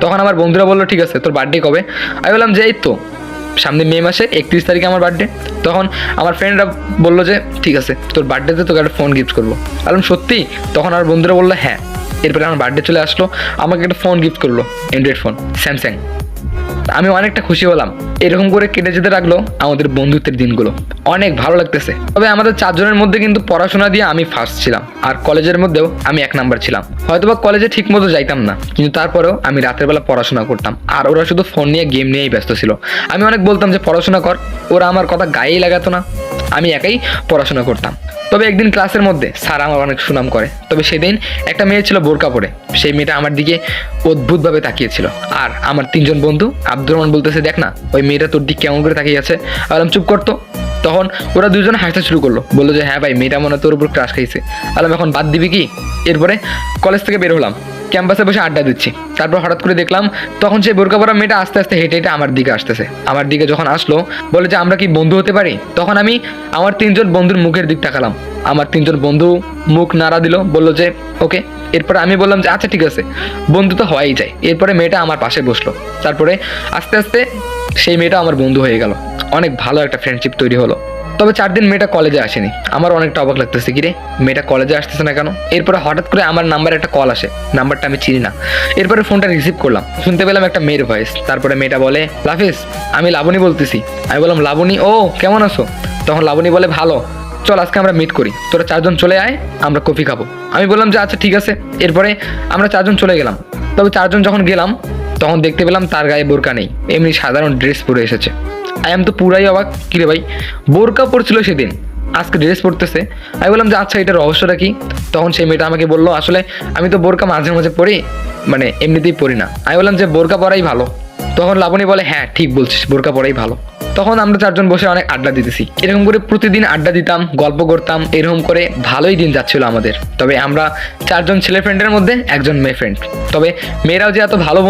তখন আমার বন্ধুরা বলল, ঠিক আছে, তোর বার্থডে কবে? আমি বললাম, যে এই তো, সামনে মে মাসে, একত্রিশ তারিখে আমার বার্থডে তখন আমার ফ্রেন্ডরা বলল যে, ঠিক আছে, তোর বার্থডেতে তোকে একটা ফোন গিফট করব। বললাম, সত্যি? তখন আমার বন্ধুরা বলল হ্যাঁ। এরপরে আমার বার্থডে চলে আসলো, আমাকে একটা ফোন গিফট করল অ্যান্ড্রয়েড ফোন স্যামসাং আমি অনেকটা খুশি হলাম। এরকম করে কেটে যেতে লাগল আমাদের বন্ধুত্বের দিনগুলো। অনেক ভালো লাগতেছে। তবে আমাদের চারজনের মধ্যে কিন্তু পড়াশোনা দিয়ে আমি ফার্স্ট ছিলাম। আর কলেজের মধ্যেও আমি এক নাম্বার ছিলাম। হয়তোবা কলেজে ঠিক মতো যাইতাম না, কিন্তু তারপরেও আমি রাতের বেলা পড়াশোনা করতাম। আর ওরা শুধু ফোন নিয়ে গেম নিয়েই ব্যস্ত ছিল। আমি অনেক বলতাম যে, পড়াশোনা কর। ওরা আমার কথা গায়েই লাগাতো না। আমি একাই পড়াশোনা করতাম। তবে একদিন ক্লাসের মধ্যে স্যার আমার অনেক সুনাম করে। তবে সেদিন একটা মেয়ে ছিল বোরকা পরে। সেই মেয়েটা আমার দিকে অদ্ভুতভাবে তাকিয়েছিল। আর আমার তিনজন বন্ধু, আব্দুর রহমান বলতেছে, দেখ না, ওই মেয়েটা তোর দিক কেমন করে তাকিয়ে আছে? আলাম চুপ করতো তখন ওরা দুজন হাসতে শুরু করল। বলল যে হ্যাঁ ভাই, মেয়েটা মনে তোর উপর ক্রাশ খাইছে। আলাম এখন বাদ দিবি কি? এরপরে কলেজ থেকে বের হলাম। ক্যাম্পাসে বসে আড্ডা দিচ্ছি। তারপর হঠাৎ করে দেখলাম তখন সেই বোরকা পরা মেয়েটা আস্তে আস্তে হেঁটে হেঁটে আমার দিকে আসতেছে। আমার দিকে যখন আসলো, বলে যে, আমরা কি বন্ধু হতে পারি? তখন আমি আমার তিনজন বন্ধুর মুখের দিক তাকালাম আমার তিনজন বন্ধু মুখ নাড়া দিল, বলল যে, ওকে। এরপরে আমি বললাম যে আচ্ছা ঠিক আছে। বন্ধু তো হওয়াই যায়। এরপরে মেয়েটা আমার পাশে বসল। তারপরে আস্তে আস্তে সেই মেয়েটা আমার বন্ধু হয়ে গেল। অনেক ভালো একটা ফ্রেন্ডশিপ তৈরি হলো। তবে চার দিন মেয়েটা কলেজে আসেনি। আমার অনেকটা অবাক লাগতেছে কি রে মেয়েটা কলেজে আসতেছে না কেন? এরপরে হঠাৎ করে আমার নাম্বারে একটা কল আসে নাম্বারটা আমি চিনি না। এরপরে ফোনটা রিসিভ করলাম। শুনতে পেলাম একটা মেয়ের ভয়েস তারপরে মেয়েটা বলে, লাফিস, আমি লাবণী বলতেছি। আমি বললাম, লাবণী, ও, কেমন আছো? তখন লাবণী বলে, ভালো। চল, আজকে আমরা মিট করি। তোরা চারজন চলে আয়, আমরা কফি খাব। আমি বললাম, যে আচ্ছা ঠিক আছে। এরপরে আমরা চারজন চলে গেলাম। তবে চারজন যখন গেলাম, তখন দেখতে পেলাম তার গায়ে বোরকা নেই। এমনি সাধারণ ড্রেস পরে এসেছে। আই এম তো পুরাই অবাক। কিরে ভাই? বোরকা পরছিল সেদিন। আজকে ড্রেস পরতেছে। আমি বললাম যে আচ্ছা এটা রহস্যটা কি? তখন সেই মেয়েটা আমাকে বলল, আসলে আমি তো বোরকা মাঝে মাঝে পরি মানে এমনিতেই পরি না। আমি বললাম যে, বোরকা পরাই ভালো। তখন লাবণী বলে হ্যাঁ ঠিক বলছিস, বোরকা পরাই ভালো। তখন আমরা চারজন বসে অনেক আড্ডা দিতেছি। এরকম করে প্রতিদিন আড্ডা দিতাম, গল্প করতাম, এরকম করে ভালোই দিন যাচ্ছিল আমাদের। তবে আমরা চারজন ছেলে ফ্রেন্ডের মধ্যে একজন মেয়ে ফ্রেন্ড তবে মেয়েরাও যে এত ভালো